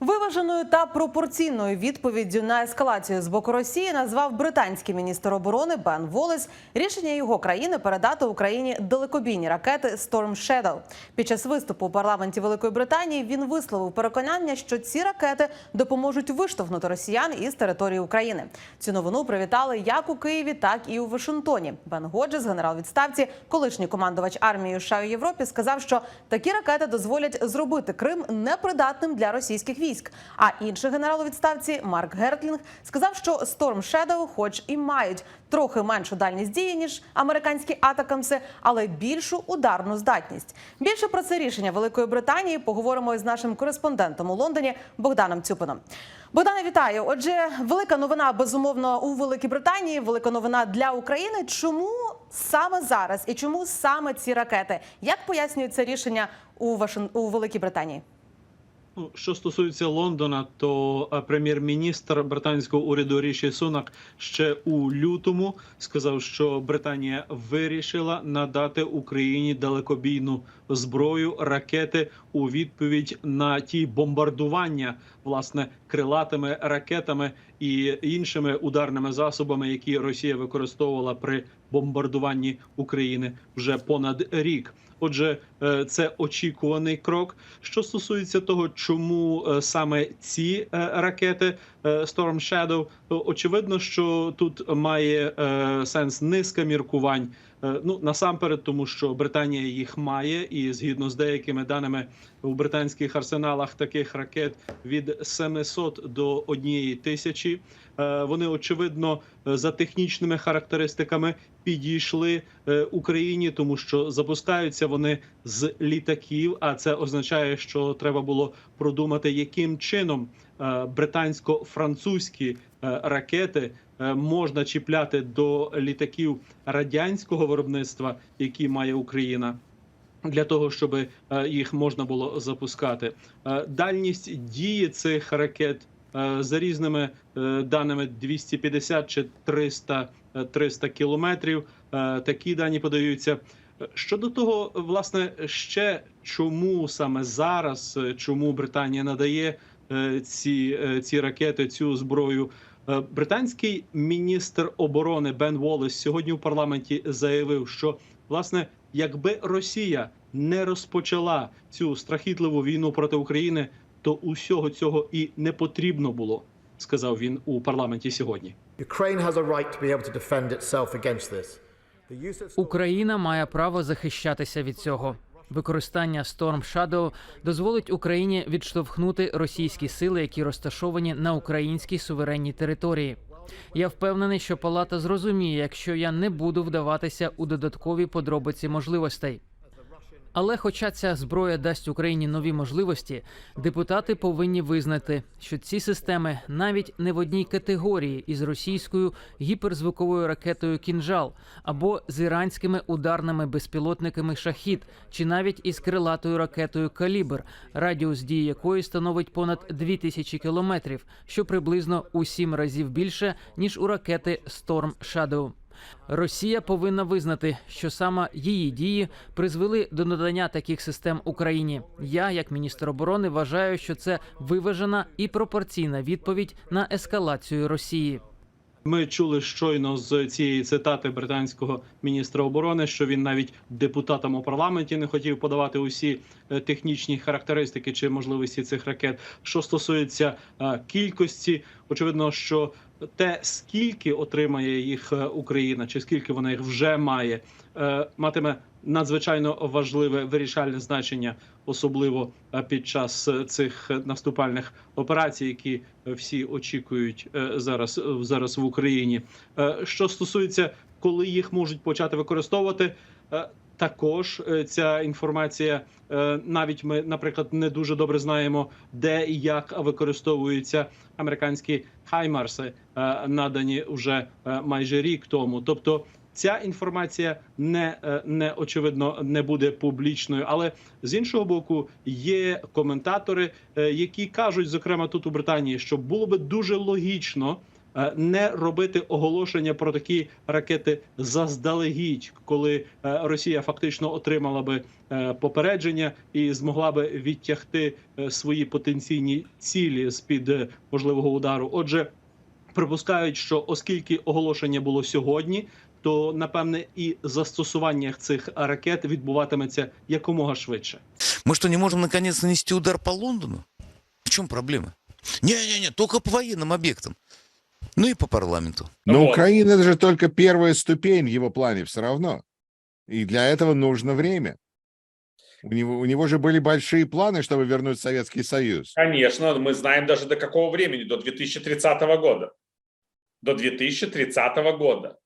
Виваженою та пропорційною відповіддю на ескалацію з боку Росії назвав британський міністр оборони Бен Волес рішення його країни передати Україні далекобійні ракети Storm Shadow. Під час виступу у парламенті Великої Британії він висловив переконання, що ці ракети допоможуть виштовхнути росіян із території України. Цю новину привітали як у Києві, так і у Вашингтоні. Бен Годжес, генерал відставці, колишній командувач армії США у Європі, сказав, що такі ракети дозволять зробити Крим непридатним для російських військ. А інший генерал у відставці Марк Гертлінг сказав, що Storm Shadow, хоч і мають трохи меншу дальність дії ніж американські атакамси, але більшу ударну здатність. Більше про це рішення Великої Британії поговоримо із нашим кореспондентом у Лондоні Богданом Цюпином. Богдане, вітаю. Отже, велика новина безумовно у Великій Британії. Велика новина для України. Чому саме зараз і чому саме ці ракети? Як пояснюють це рішення у Вашин... у Великій Британії? Ну, Що стосується Лондона, то е, прем'єр-міністр британського уряду Ріші Сунак ще у лютому сказав, що Британія вирішила надати Україні далекобійну зброю ракети у відповідь на ті бомбардування власне крилатими ракетами і іншими ударними засобами, які Росія використовувала при бомбардуванні України вже понад рік. Отже, це очікуваний крок. Що стосується того, чому е, саме ці е, ракети е, Storm Shadow, то очевидно, що тут має е, сенс низка міркувань. Е, Ну насамперед, тому що Британія їх має, і згідно з деякими даними у британських арсеналах таких ракет від 700 до 1 тисячі. Е, Вони очевидно е, за технічними характеристиками підійшли е, Україні, тому що запускаються вони з літаків. А це означає, що треба було продумати, яким чином е, британсько-французькі е, ракети е, можна чіпляти до літаків радянського виробництва, які має Україна. Для того щоб їх можна було запускати, дальність дії цих ракет за різними даними 250 чи 300, е, 300 кілометрів. Такі дані подаються. Щодо того, власне, ще чому саме зараз, е, чому Британія надає е, ці, е, ці ракети, цю зброю. Британський міністр оборони Бен Волес сьогодні у парламенті заявив, що власне, якби Росія не розпочала цю страхітливу війну проти України, то усього цього і не потрібно було, сказав він у парламенті сьогодні. Ukraine has a right to be able. Україна має право захищатися від цього. Використання Storm Shadow дозволить Україні відштовхнути російські сили, які розташовані на українській суверенній території. Я впевнений, що палата зрозуміє, якщо я не буду вдаватися у додаткові подробиці можливостей. Але, хоча ця зброя дасть Україні нові можливості, депутати повинні визнати, що ці системи навіть не в одній категорії із російською гіперзвуковою ракетою Кінжал або з іранськими ударними безпілотниками Шахід, чи навіть із крилатою ракетою Калібр, радіус дії якої становить понад 2000 кілометрів, що приблизно у сім разів більше ніж у ракети Storm Shadow. Росія повинна визнати, що саме її дії призвели до надання таких систем Україні. Я, як міністр оборони, вважаю, що це виважена і пропорційна відповідь на ескалацію Росії. Ми чули щойно з цієї цитати британського міністра оборони, що він навіть депутатам у парламенті не хотів подавати усі е, технічні характеристики чи можливості цих ракет. Що стосується е, кількості, очевидно, що те, скільки отримає їх е, Україна, чи скільки вона їх вже має, е, матиме надзвичайно важливе вирішальне значення, особливо е, під час цих наступальних операцій, які всі очікують зараз, зараз в Україні. Що стосується, коли їх можуть почати використовувати. е, Також е, ця інформація, е, навіть ми, наприклад, не дуже добре знаємо, де і як використовуються американські хаймарси, надані вже майже рік тому. Тобто ця інформація не, не очевидно не буде публічною. Але з іншого боку, є коментатори, які кажуть, зокрема тут у Британії, що було би дуже логічно не робити оголошення про такі ракети заздалегідь, коли е, Росія фактично отримала би е, попередження і змогла би відтягти е, свої потенційні цілі з під можливого удару. Отже, припускають, що оскільки оголошення було сьогодні, то напевне і застосування цих ракет відбуватиметься якомога швидше. Мы что, не можем наконец нанести удар по Лондону? В чем проблема? Не-не-не, только по военным объектам. Ну и по парламенту. Но Вот. Украина это же только первая ступень в его плане все равно. И для этого нужно время. У него, у него же были большие планы, чтобы вернуть Советский Союз. Конечно, мы знаем даже до какого времени, до 2030 года. До 2030 года.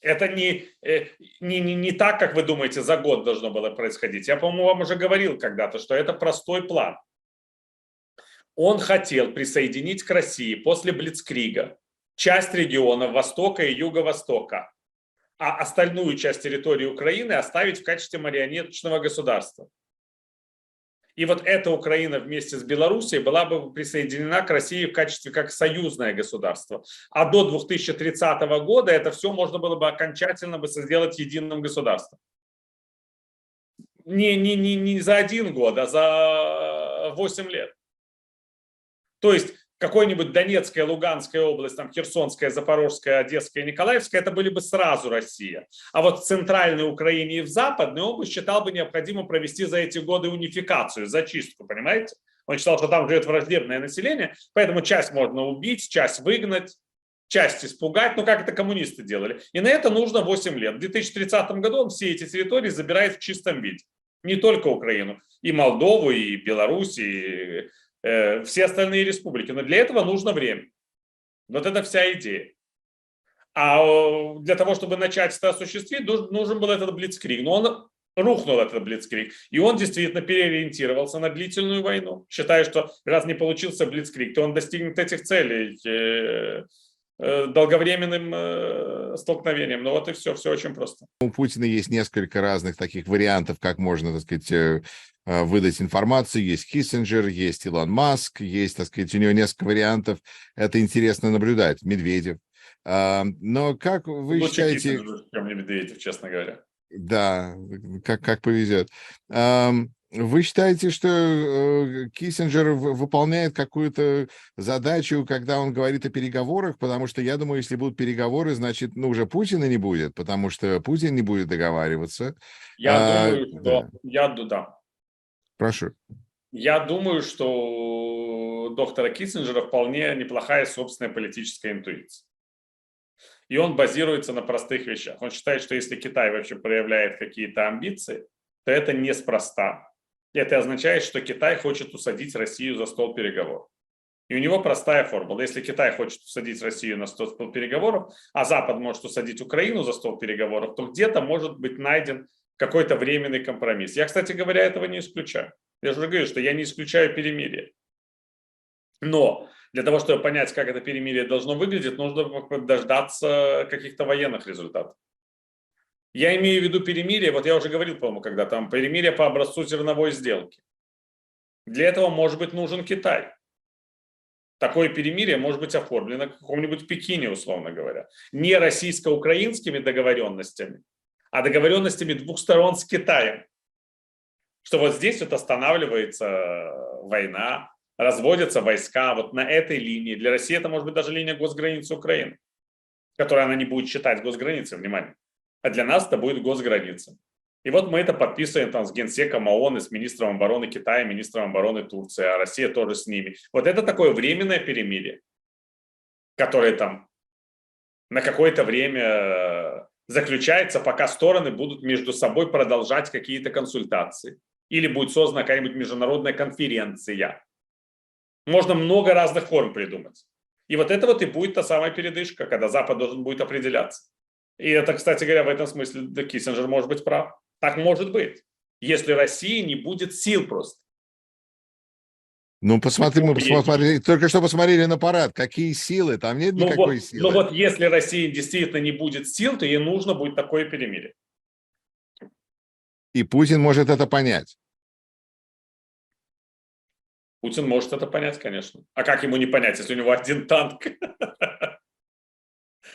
Это не, э, не, не, не так, как вы думаете, за год должно было происходить. Я, по-моему, вам уже говорил когда-то, что это простой план. Он хотел присоединить к России после Блицкрига часть регионов Востока и Юго-Востока, а остальную часть территории Украины оставить в качестве марионеточного государства. И вот эта Украина вместе с Белоруссией была бы присоединена к России в качестве как союзное государство. А до 2030 года это все можно было бы окончательно бы сделать единым государством. Не, не, не, не за один год, а за 8 лет. То есть какой-нибудь Донецкая, Луганская область, там Херсонская, Запорожская, Одесская, Николаевская, это были бы сразу Россия. А вот в центральной Украине и в западной бы считал бы необходимо провести за эти годы унификацию, зачистку, понимаете? Он считал, что там живет враждебное население, поэтому часть можно убить, часть выгнать, часть испугать, ну как это коммунисты делали. И на это нужно 8 лет. В 2030 году он все эти территории забирает в чистом виде. Не только Украину, и Молдову, и Беларусь, и э, все остальные республики. Но для этого нужно время. Вот это вся идея. А э, для того, чтобы начать это осуществить, нуж- нужен был этот блицкриг. Но он рухнул этот блицкриг. И он действительно переориентировался на длительную войну, считая, что раз не получился блицкриг, то он достигнет этих целей э, долговременным столкновением. Ну вот и все, все очень просто. У Путина есть несколько разных таких вариантов, как можно, так сказать, выдать информацию. Есть Киссинджер, есть Илон Маск, есть, так сказать, у него несколько вариантов. Это интересно наблюдать. Медведев. А, Но как вы Лучше считаете... Киссинджер, чем Медведев, честно говоря. Да, как, как повезет. Ам, Вы считаете, что э, Киссинджер выполняет какую-то задачу, когда он говорит о переговорах? Потому что я думаю, если будут переговоры, значит, ну, уже Путина не будет, потому что Путин не будет договариваться. Я А, думаю, что да. я да. Прошу. Я думаю, что у доктора Киссинджера вполне неплохая собственная политическая интуиция. И он базируется на простых вещах. Он считает, что если Китай вообще проявляет какие-то амбиции, то это неспроста. Это означает, что Китай хочет усадить Россию за стол переговоров. И у него простая формула. Если Китай хочет усадить Россию на стол переговоров, а Запад может усадить Украину за стол переговоров, то где-то может быть найден какой-то временный компромисс. Я, кстати говоря, этого не исключаю. Я же говорю, что я не исключаю перемирие. Но для того, чтобы понять, как это перемирие должно выглядеть, нужно дождаться каких-то военных результатов. Я имею в виду перемирие, вот я уже говорил, по-моему, когда там перемирие по образцу зерновой сделки. Для этого может быть нужен Китай. Такое перемирие может быть оформлено в каком-нибудь Пекине, условно говоря. Не российско-украинскими договоренностями, а договоренностями двух сторон с Китаем. Что вот здесь вот останавливается война, разводятся войска вот на этой линии. Для России это может быть даже линия госграницы Украины, которую она не будет считать госграницей, внимание. А для нас это будет госграница. И вот мы это подписываем там с генсеком ООН и с министром обороны Китая, министром обороны Турции, а Россия тоже с ними. Вот это такое временное перемирие, которое там на какое-то время э, заключается, пока стороны будут между собой продолжать какие-то консультации. Или будет создана какая-нибудь международная конференция. Можно много разных форм придумать. И вот это вот и будет та самая передышка, когда Запад должен будет определяться. И это, кстати говоря, в этом смысле Киссинджер может быть прав. Так может быть, если России не будет сил просто. Ну, посмотри, мы посмотрели, только что посмотрели на парад. Какие силы? Там нет Ну никакой вот, силы. ну вот если России действительно не будет сил, то ей нужно будет такое перемирие. И Путин может это понять. Путин может это понять, конечно. А как ему не понять, если у него один танк?